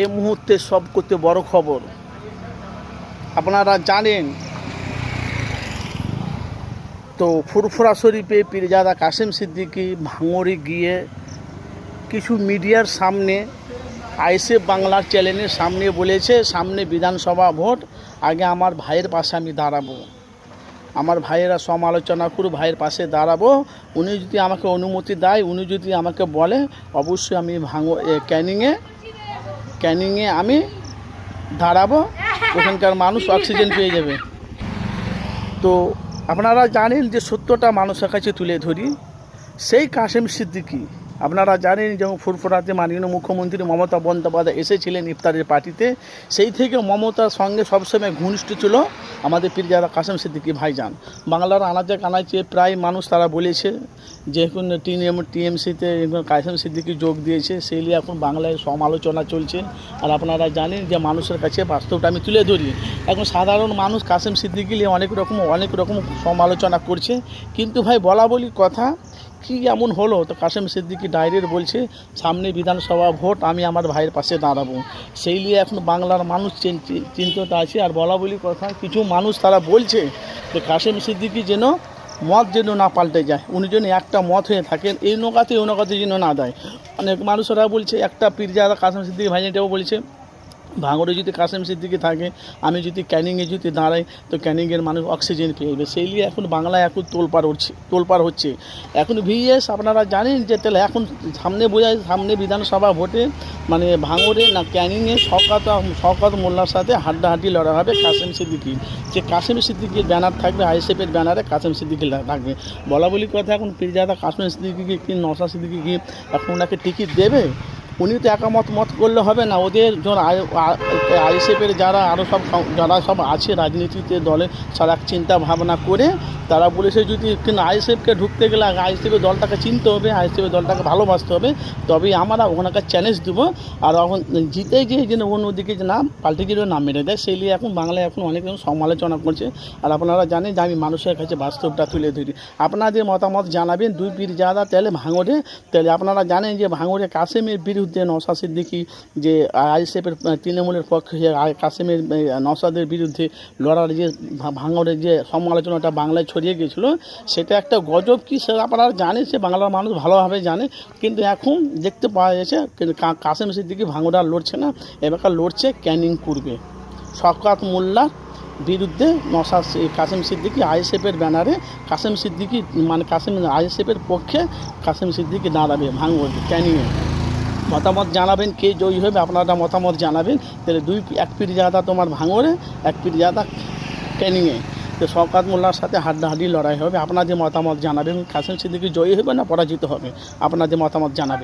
এই মুহূর্তে সব করতে বড় খবর। আপনারা জানেন, তো ফুরফুরা শরীফে পীরজাদা কাসেম সিদ্দিকি ভাঙড়ে গিয়ে কিছু মিডিয়ার সামনে আইসে বাংলার চ্যানেলের সামনে বলেছে, সামনে বিধানসভা ভোট, আগে আমার ভাইয়ের পাশে আমি দাঁড়াবো। আমার ভাইয়েরা সমালোচনা করে ভাইয়ের পাশে দাঁড়াবো। উনি যদি আমাকে অনুমতি দেয়, উনি যদি আমাকে বলে, অবশ্যই আমি ভাঙো ক্যানিংয়ে ক্যানিংয়ে আমি দাঁড়াবো, ওখানকার মানুষ অক্সিজেন পেয়ে যাবে। তো আপনারা জানেন যে সত্যটা মানুষের কাছে তুলে ধরি, সেই কাশেম সিদ্দিকী আপনারা জানেন যেমন ফুরফুরাতে মাননীয় মুখ্যমন্ত্রী মমতা বন্দ্যোপাধ্যায় এসেছিলেন ইফতারের পার্টিতে। সেই থেকে মমতার সঙ্গে সবসময় ঘনিষ্ঠ ছিল আমাদের পীরজাদা কাশেম সিদ্দিকী ভাইজান। বাংলার আনাচে কানাচে প্রায় মানুষ তারা বলেছে যে এখন টিএম, টিএমসিতে কাসেম সিদ্দিকি যোগ দিয়েছে, সেই নিয়ে এখন বাংলায় সমালোচনা চলছে। আর আপনারা জানেন যে মানুষের কাছে বাস্তবটা আমি তুলে ধরি। এখন সাধারণ মানুষ কাসেম সিদ্দিকি নিয়ে অনেক রকম অনেক রকম সমালোচনা করছে। কিন্তু ভাই, বলা বলি কথা, কি এমন হলো? তো কাসেম সিদ্দিকি ডাইরেক্ট বলছে, সামনে বিধানসভা ভোট, আমি আমার ভাইয়ের পাশে দাঁড়াবো। সেই নিয়ে এখন বাংলার মানুষ চিন- চিন্তিত আছে। আর বলা বলি কথা, কিছু মানুষ তারা বলছে যে, কাসেম সিদ্দিকি যেন মত যেন না পাল্টে যায়, উনি যেন একটা মত হয়ে থাকেন, এই নৌকাতে ওই নৌকাতে যেন না দেয় অনেক মানুষেরা বলছে, একটা পীরজাদা কাশেম সিদ্দিকী ভাইজানটাও বলছে ভাঙড়ে যদি কাসেম সিদ্দিকি থাকে, আমি যদি ক্যানিংয়ে যদি দাঁড়াই, তো ক্যানিংয়ের মানুষ অক্সিজেন পেয়ে যাবে সেই নিয়ে এখন বাংলায় এখন তোলপাড় হচ্ছে তোলপাড় হচ্ছে। এখন ভিএস, আপনারা জানেন যে তাহলে এখন সামনে বোঝায় সামনে বিধানসভা ভোটে মানে ভাঙড়ে না ক্যানিংয়ে শকাত শকাত মোল্লার সাথে হাড্ডাহাড্ডি লড়া হবে কাসেম সিদ্দিকি। যে কাসেম সিদ্দিকির ব্যানার থাকবে, আইএসএফের ব্যানারে কাসেম সিদ্দিকি থাকবে। বলা বলি কথা, এখন পীরজাদা কাসেম সিদ্দিকি কি নসা সিদ্দিকি কি এখন ওনাকে টিকিট দেবে? উনি তো একামত মত করলে হবে না। ওদের যখন আইএসএফের যারা আরও সব যারা সব আছে রাজনীতিতে দলে সারা চিন্তা ভাবনা করে তারা বলেছে যদি কিন্তু আইএসএফকে ঢুকতে গেলে আইএসএফের দলটাকে চিনতে হবে আইএসএফের দলটাকে ভালোবাসতে হবে। তবেই আমরা ওনাকে চ্যালেঞ্জ দেবো। আর এখন জিতে গিয়ে যেন অন্যদিকে যে নাম, পাল্টে গিয়ে নাম মেরে দেয়, সেই নিয়ে এখন বাংলায় এখন অনেক সমালোচনা করছে। আর আপনারা জানেন যে আমি মানুষের কাছে বাস্তবটা তুলে ধরি। আপনাদের মতামত জানাবেন। দুই পীর যাদা তাহলে ভাঙড়ে তাহলে আপনারা জানেন যে ভাঙড়ে কাসেমের বিরুদ্ধে নশা সিদ্দিকি যে আইএসএফের তৃণমূলের পক্ষে যে কাসেমের নওশাদের বিরুদ্ধে লড়ার যে ভাঙড়ের যে সমালোচনাটা বাংলায় ছড়িয়ে গিয়েছিল সেটা একটা গজব কি সেটা আপনারা জানে, সে বাংলার মানুষ ভালোভাবে জানে, কিন্তু এখন দেখতে পাওয়া যাচ্ছে কিন্তু কা- কাসেম সিদ্দিকি ভাঙড়ে লড়ছে না, এবার লড়ছে ক্যানিং করবে শওকাত মোল্লার বিরুদ্ধে নশা সি- কাসেম সিদ্দিকি আইএসএফের ব্যানারে কাসেম সিদ্দিকি মানে কাসেম আইএসএফের পক্ষে কাসেম সিদ্দিকি দাঁড়াবে ভাঙড় ক্যানিংয়ে। মতামত জানাবেন, কে জয়ী হবে, আপনারা মতামত জানাবেন। তাহলে দুই, এক পিঠ জাদা তোমার ভাঙরে এক পিঠ জাদা ক্যানিংয়ে। তো শওকাত মোল্লার সাথে হাড্ডাহাড্ডি লড়াই হবে। আপনাদের মতামত জানাবেন, কাসেম সিদ্দিকি জয়ী হবে না পরাজিত হবে? আপনাদের মতামত জানাবেন।